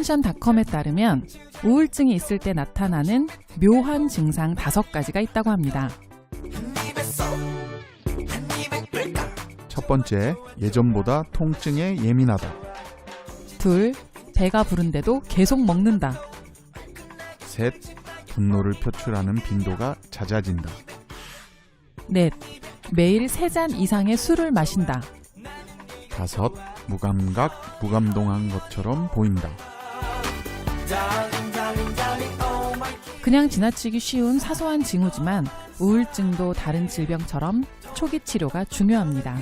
프리벤션닷컴에 따르면 우울증이 있을 때 나타나는 묘한 증상 다섯 가지가 있다고 합니다. 첫 번째, 예전보다 통증에 예민하다. 둘, 배가 부른데도 계속 먹는다. 셋, 분노를 표출하는 빈도가 잦아진다. 넷, 매일 세 잔 이상의 술을 마신다. 다섯, 무감각, 무감동한 것처럼 보인다. 그냥 지나치기 쉬운 사소한 징후지만 우울증도 다른 질병처럼 초기 치료가 중요합니다.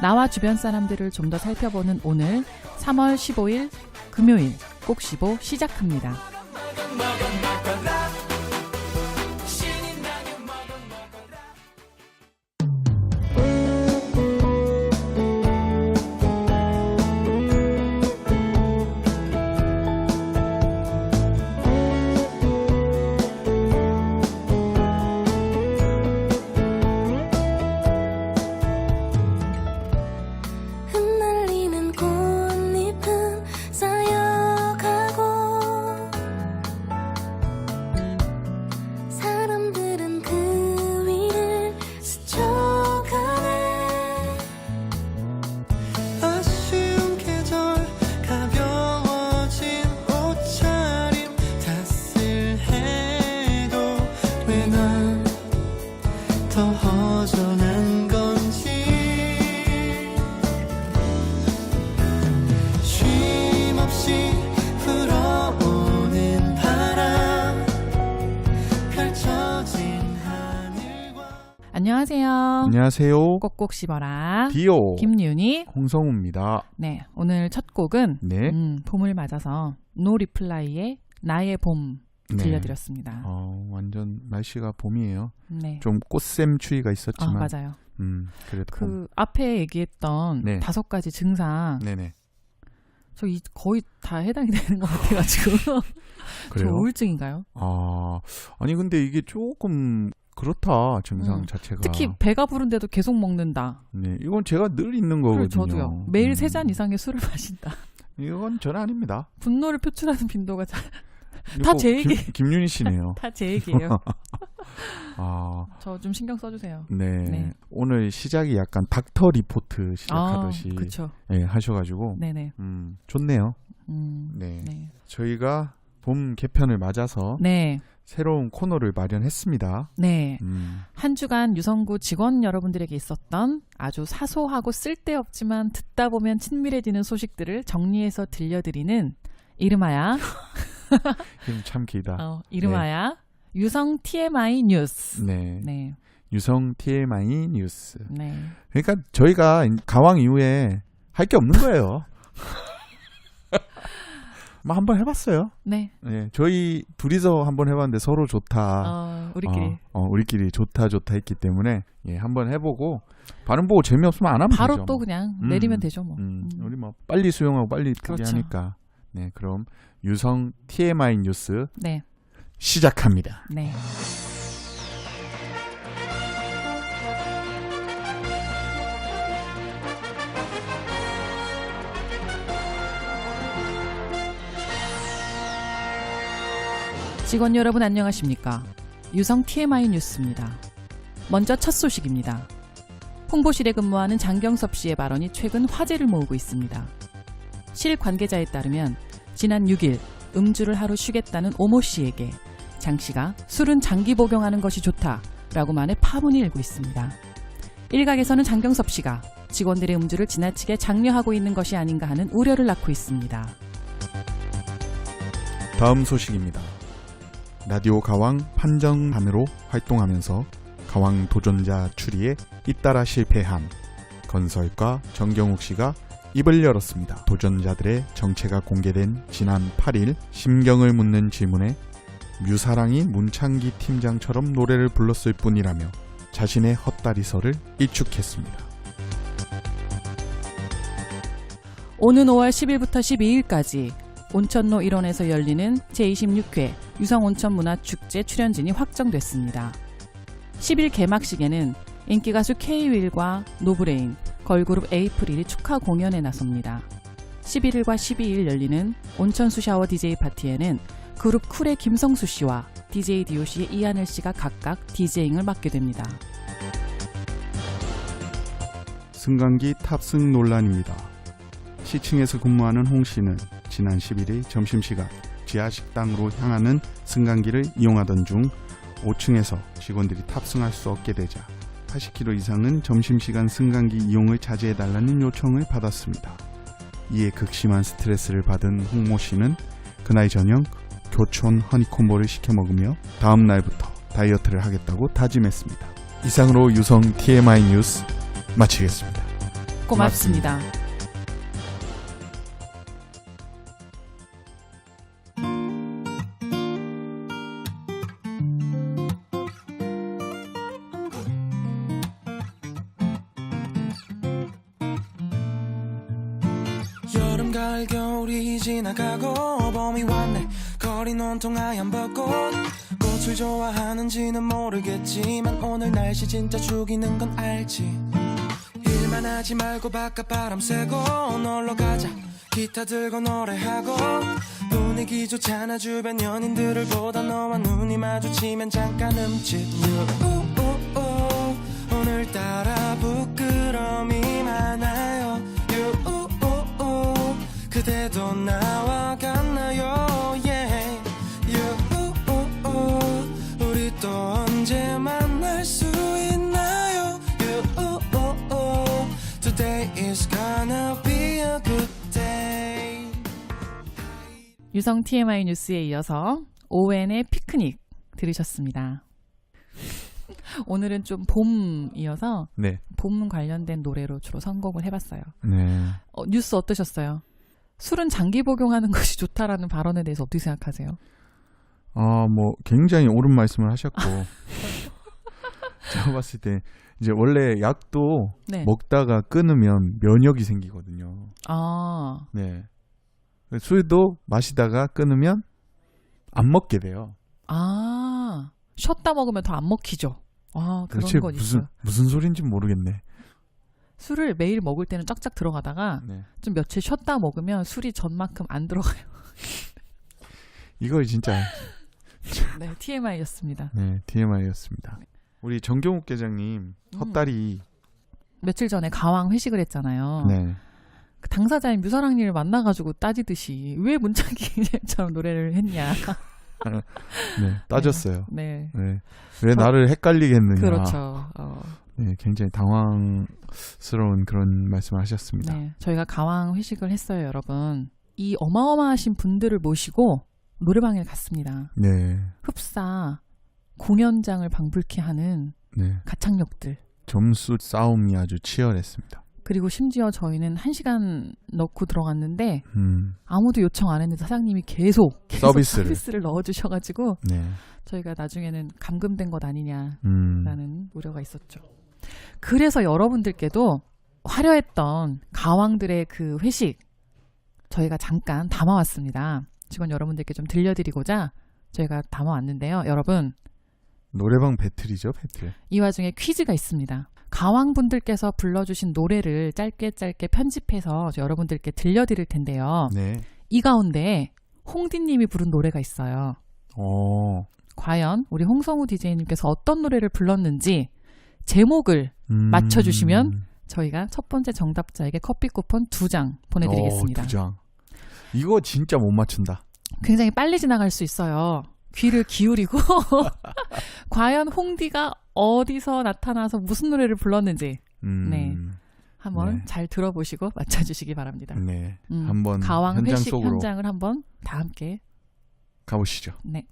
나와 주변 사람들을 좀 더 살펴보는 오늘 3월 15일 금요일 꼭시보 시작합니다. 안녕하세요. 꼭꼭 씹어라. 디오 김윤희. 홍성우입니다. 네, 오늘 첫 곡은 네. 음, 봄을 맞아서 노 리플라이의 나의 봄 네. 들려드렸습니다. 어, 완전 날씨가 봄이에요. 네. 좀 꽃샘 추위가 아, 있었지만, 맞아요. 음, 그래도 봄. 그 앞에 얘기했던 네. 다섯 가지 증상 네네. 저 이, 거의 다 해당이 되는 것 같아가지고 저 그래요. 우울증인가요? 아, 아니 근데 이게 조금 그렇다 증상 음. 자체가. 특히 배가 부른데도 계속 먹는다. 네, 이건 제가 늘 있는 거거든요. 저도요. 매일 음. 세잔 이상의 술을 마신다. 이건 저는 아닙니다. 분노를 표출하는 빈도가 다제 김- 얘기. 김윤희 씨네요. 제 얘기예요. 아, 저 좀 신경 써주세요. 네. 네. 오늘 시작이 약간 닥터 리포트 시작하듯이 아. 예, 하셔가지고, 네네. 음, 좋네요. 음, 네. 네. 저희가 봄 개편을 맞아서 네. 새로운 코너를 마련했습니다. 네. 음, 한 주간 유성구 직원 여러분들에게 있었던 아주 사소하고 쓸데없지만 듣다 보면 친밀해지는 소식들을 정리해서 들려드리는 이름하야 이름 참 길다. 어, 이름하야 유성 TMI 뉴스. 네. 네, 유성 TMI 뉴스. 네. 그러니까 저희가 가왕 이후에 할 게 없는 거예요. 뭐 한번 해봤어요. 네. 네, 저희 둘이서 한번 해봤는데 서로 좋다. 어, 우리끼리 어, 어, 우리끼리 좋다 좋다 했기 때문에 예, 한번 해보고 반응 보고 재미없으면 안 하면 바로 되죠. 또 뭐. 그냥 음, 내리면 되죠 뭐. 음, 음. 우리 뭐 빨리 수용하고 빨리 그렇죠. 하니까. 네, 그럼 유성 TMI 뉴스 네, 시작합니다. 네. 직원 여러분 안녕하십니까? 유성 TMI 뉴스입니다. 먼저 첫 소식입니다. 홍보실에 근무하는 장경섭 씨의 발언이 최근 화제를 모으고 있습니다. 실 관계자에 따르면 지난 6일 음주를 하루 쉬겠다는 오모 씨에게 장 씨가 술은 장기 복용하는 것이 좋다라고 말해 파문이 일고 있습니다. 일각에서는 장경섭 씨가 직원들의 음주를 지나치게 장려하고 있는 것이 아닌가 하는 우려를 낳고 있습니다. 다음 소식입니다. 라디오 가왕 판정반으로 활동하면서 가왕 도전자 추리에 잇따라 실패한 건설과 정경욱 씨가 입을 열었습니다. 도전자들의 정체가 공개된 지난 8일 심경을 묻는 질문에 뮤사랑이 문창기 팀장처럼 노래를 불렀을 뿐이라며 자신의 헛다리설을 일축했습니다. 오는 5월 10일부터 12일까지 온천로 일원에서 열리는 제26회 유성온천문화축제 출연진이 확정됐습니다. 10일 개막식에는 인기가수 K-윌과 노브레인, 걸그룹 에이프릴이 축하 공연에 나섭니다. 11일과 12일 열리는 온천수 샤워 DJ 파티에는 그룹 쿨의 김성수 씨와 DJ DOC의 이하늘 씨가 각각 DJ잉을 맡게 됩니다. 승강기 탑승 논란입니다. 시층에서 근무하는 홍 씨는 지난 11일 점심시간 지하 식당으로 향하는 승강기를 이용하던 중 5층에서 직원들이 탑승할 수 없게 되자 80km 이상은 점심시간 승강기 이용을 자제해달라는 요청을 받았습니다. 이에 극심한 스트레스를 받은 홍모 씨는 그날 저녁 교촌 허니콤보를 시켜 먹으며 다음 날부터 다이어트를 하겠다고 다짐했습니다. 이상으로 유성 TMI 뉴스 마치겠습니다. 고맙습니다. 여름 거린 온통 하얀 벚꽃. 꽃을 좋아하는지는 모르겠지만 오늘 날씨 진짜 죽이는 건 알지. 일만 하지 말고 바깥 바람 쐬고 놀러 가자. 기타 들고 노래하고 분위기 좋잖아 주변 연인들을 보다 너와 눈이 마주치면 잠깐 유우우우 오늘따라 부끄러움이 많아요. 유우우우 그대도 나와 유성 TMI 뉴스에 이어서 오웬의 피크닉 들으셨습니다. 오늘은 좀 봄이어서 네. 봄 관련된 노래로 주로 선곡을 해봤어요. 네. 어, 뉴스 어떠셨어요? 술은 장기 복용하는 것이 좋다라는 발언에 대해서 어떻게 생각하세요? 아, 뭐 굉장히 옳은 말씀을 하셨고 제가 봤을 때 이제 원래 약도 네. 먹다가 끊으면 면역이 생기거든요. 아, 네. 술도 마시다가 끊으면 안 먹게 돼요. 아, 쉬었다 먹으면 더 안 먹히죠. 아, 그런 건 무슨 있어요. 무슨 소리인지 모르겠네. 술을 매일 먹을 때는 쫙쫙 들어가다가 네. 좀 며칠 쉬었다 먹으면 술이 전만큼 안 들어가요. 이거 진짜 네, TMI였습니다. 네, TMI였습니다. 우리 정경욱 계장님 헛다리 며칠 전에 가왕 회식을 했잖아요. 네. 그 당사자인 뮤사랑님을 만나가지고 따지듯이 왜 문창기처럼 노래를 했냐. 네, 따졌어요. 네. 네. 왜 나를 헷갈리게 했느냐. 그렇죠. 어, 네, 굉장히 당황스러운 그런 말씀을 하셨습니다. 네. 저희가 가왕 회식을 했어요, 여러분. 이 어마어마하신 분들을 모시고 노래방에 갔습니다. 네. 흡사 공연장을 방불케 하는 네. 가창력들. 점수 싸움이 아주 치열했습니다. 그리고 심지어 저희는 한 시간 넣고 들어갔는데 음. 아무도 요청 안 했는데 사장님이 계속, 계속 서비스를. 서비스를 넣어주셔가지고 네. 저희가 나중에는 감금된 것 아니냐라는 음. 우려가 있었죠. 그래서 여러분들께도 화려했던 가왕들의 그 회식 저희가 잠깐 담아왔습니다. 직원 여러분들께 좀 들려드리고자 저희가 담아왔는데요. 여러분 노래방 배틀이죠, 배틀. 이 와중에 퀴즈가 있습니다. 가왕분들께서 불러주신 노래를 짧게 짧게 편집해서 저 여러분들께 들려드릴 텐데요. 네. 이 가운데 홍디님이 부른 노래가 있어요. 어. 과연 우리 홍성우 DJ님께서 어떤 노래를 불렀는지 제목을 음. 맞춰주시면 저희가 첫 번째 정답자에게 커피 쿠폰 두 장 보내드리겠습니다. 어, 두 장. 이거 진짜 못 맞춘다. 굉장히 빨리 지나갈 수 있어요. 귀를 기울이고 과연 홍디가 어디서 나타나서 무슨 노래를 불렀는지 음. 네. 한번 네. 잘 들어보시고 맞춰주시기 바랍니다. 네. 음, 한번 가왕 현장 회식 속으로 현장을 한번 다 함께 가보시죠. 네.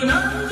tonight.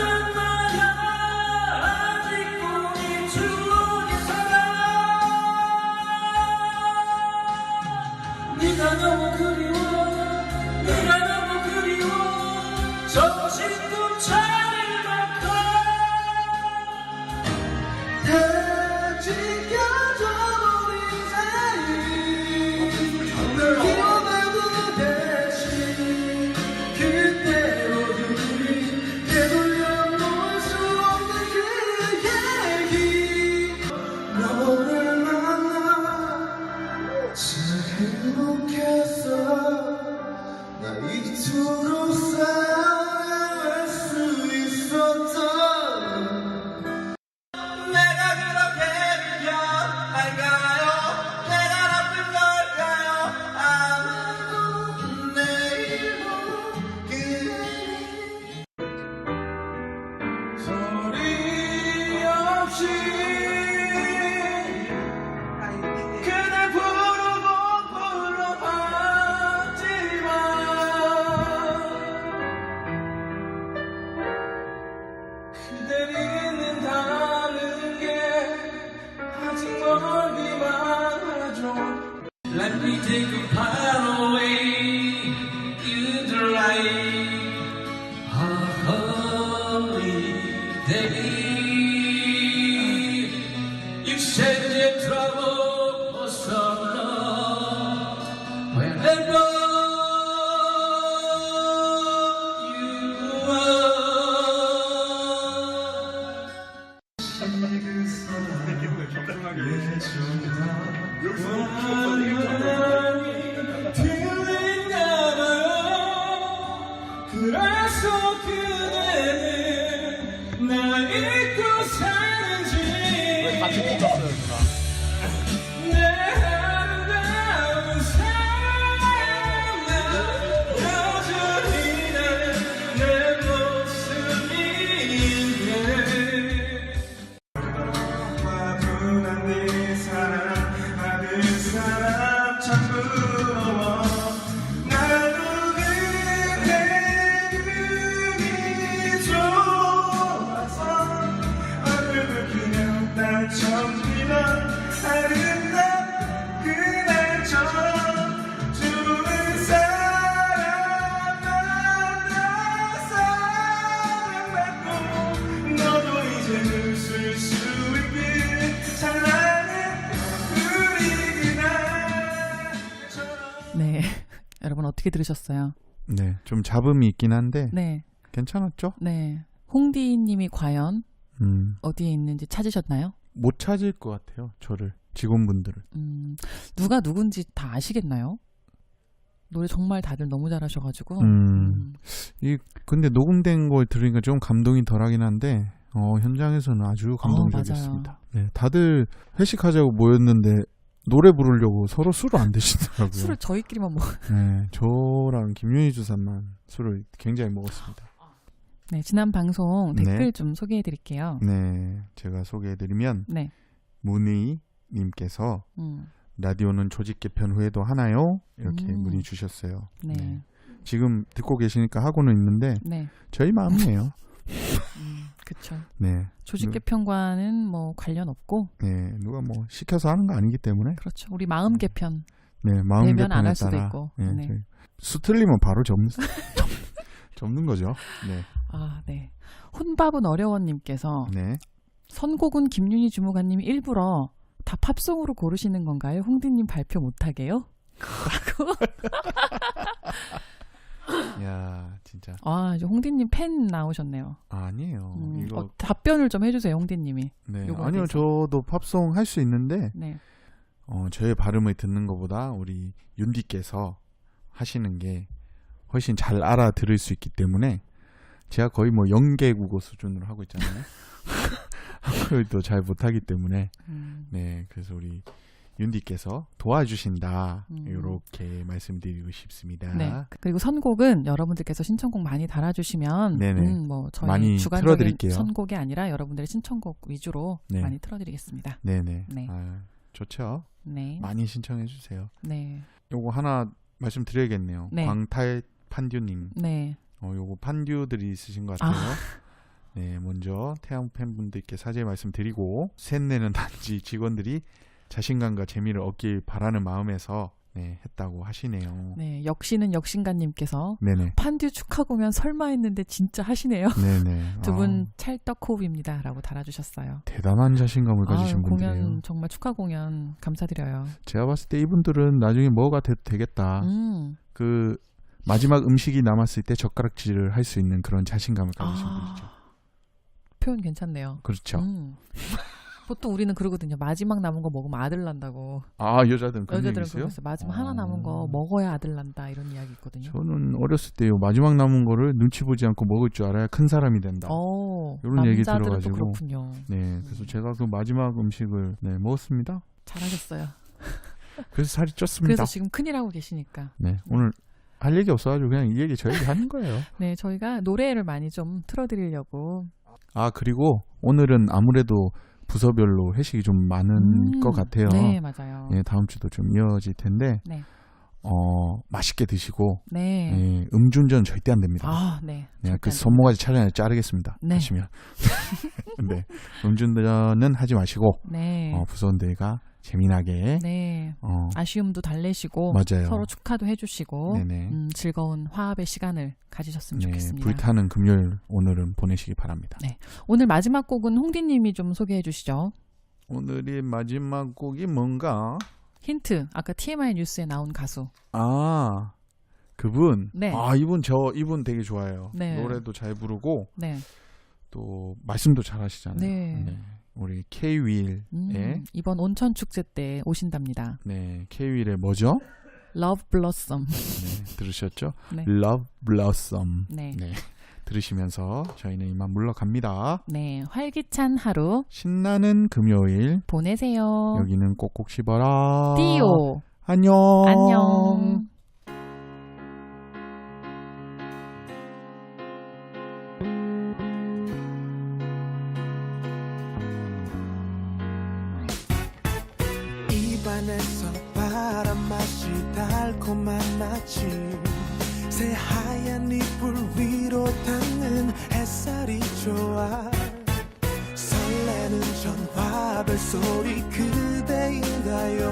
네. 여러분 어떻게 들으셨어요? 네, 좀 잡음이 있긴 한데 네. 괜찮았죠? 네. 홍디님이 과연 음, 어디에 있는지 찾으셨나요? 못 찾을 것 같아요. 저를 직원분들을. 음, 누가 누군지 다 아시겠나요? 노래 정말 다들 너무 잘하셔가지고. 음. 이 근데 녹음된 걸 들으니까 좀 감동이 덜하긴 한데 어, 현장에서는 아주 감동적이었습니다. 네, 다들 회식하자고 모였는데 노래 부르려고 서로 술을 안 드시더라고요. 술을 저희끼리만 먹. 네, 저랑 김윤희 주사만 술을 굉장히 먹었습니다. 네, 지난 방송 네. 댓글 좀 소개해드릴게요. 네, 제가 소개해드리면 네. 문의님께서 음, 라디오는 조직 개편 후에도 하나요? 이렇게 음. 문의 주셨어요. 네. 네. 지금 듣고 계시니까 하고는 있는데 네. 저희 마음이에요. 음, 그쵸. 네, 조직 네. 개편과는 뭐 관련 없고. 네, 누가 뭐 시켜서 하는 거 아니기 때문에 그렇죠. 우리 마음 개편. 네, 마음 되면 안 개편에 할 수도 있고. 네, 네. 저희 수 틀리면 바로 접는 접, 접는 거죠. 네, 아, 네. 혼밥은 어려워님께서 네. 선곡은 김윤희 주무관님 일부러 다 팝송으로 고르시는 건가요? 홍디님 발표 못하게요? 라고. 야, 진짜 아, 이제 홍디님 팬 나오셨네요. 아니에요. 음, 이거 어, 답변을 좀 해주세요, 홍디님이. 네, 아니요, 대해서. 저도 팝송 할 수 있는데 네. 어, 저의 발음을 듣는 것보다 우리 윤디께서 하시는 게 훨씬 잘 알아들을 수 있기 때문에 제가 거의 뭐 영계국어 수준으로 하고 있잖아요. 한글도 잘 못하기 때문에 음, 네 그래서 우리 윤디께서 도와주신다 음. 이렇게 말씀드리고 싶습니다. 네. 그리고 선곡은 여러분들께서 신청곡 많이 달아주시면, 네네. 음, 뭐 저희 많이 주관적인 틀어드릴게요. 선곡이 아니라 여러분들의 신청곡 위주로 네. 많이 틀어드리겠습니다. 네네. 네. 아, 좋죠. 네. 많이 신청해 주세요. 네. 요거 하나 말씀드려야겠네요. 네. 광탈 판듀님. 네. 어, 요거 판듀들이 있으신 것 같아요. 네, 먼저 태양 팬분들께 사죄 말씀드리고 셋내는 단지 직원들이 자신감과 재미를 얻길 바라는 마음에서 네, 했다고 하시네요. 네, 역시는 역신가님께서. 판듀 축하 공연 설마 했는데 진짜 하시네요. 네네. 두분 아, 찰떡 호흡입니다라고 달아주셨어요. 대단한 자신감을 가지신 아유, 분들이에요. 공연 정말 축하 공연 감사드려요. 제가 봤을 때 이분들은 나중에 뭐가 돼도 되겠다. 음. 그 마지막 음식이 남았을 때 젓가락질을 할 수 있는 그런 자신감을 가지신 분이죠. 아, 표현 괜찮네요. 그렇죠. 음. 보통 우리는 그러거든요. 마지막 남은 거 먹으면 아들 난다고. 아 여자들은 그런 얘기 여자들은 있어요? 그러면서 마지막 하나 아. 남은 거 먹어야 아들 난다 이런 이야기 있거든요. 저는 어렸을 때요 마지막 남은 거를 눈치 보지 않고 먹을 줄 알아야 큰 사람이 된다. 어, 이런 얘기 남자들은 또 들어가지고. 그렇군요. 네, 그래서 제가 그 마지막 음식을 네, 먹었습니다. 잘하셨어요. 그래서 살이 쪘습니다. 그래서 지금 큰일 하고 계시니까. 네, 오늘 할 얘기 없어가지고 그냥 이 얘기 저 얘기 하는 거예요. 네, 저희가 노래를 많이 좀 틀어드리려고. 아 그리고 오늘은 아무래도 부서별로 회식이 좀 많은 음, 것 같아요. 네, 맞아요. 예, 다음 주도 좀 이어질 텐데 네. 어 맛있게 드시고 네. 예, 음주운전 절대 안 됩니다. 아, 네. 네, 그안 손모가지 차량을 자르겠습니다. 네. 하시면. 네, 음주운전은 하지 마시고 네. 어, 부서원들과 재미나게 네. 어, 아쉬움도 달래시고 맞아요. 서로 축하도 해주시고. 음, 즐거운 화합의 시간을 가지셨으면 네, 좋겠습니다. 불타는 금요일 오늘은 보내시기 바랍니다. 네. 오늘 마지막 곡은 홍디님이 좀 소개해 주시죠. 오늘의 마지막 곡이 뭔가? 힌트. 아까 TMI 뉴스에 나온 가수. 아 그분. 네. 아 이분 저 이분 되게 좋아해요. 네. 노래도 잘 부르고 네. 또 말씀도 잘 하시잖아요. 네. 우리 K 윌의 음, 이번 온천 축제 때 오신답니다. 네 K 윌의 뭐죠? Love Blossom. 네, 들으셨죠? 네. Love Blossom. 네. 네. 들으시면서 저희는 이만 물러갑니다. 네. 활기찬 하루 신나는 금요일 보내세요. 여기는 꼭꼭 씹어라. 띠오. 안녕. 안녕. 바벨 소리 그대인가요?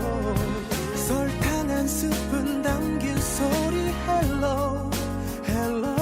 설탕 한 스푼 담긴 소리 헬로 헬로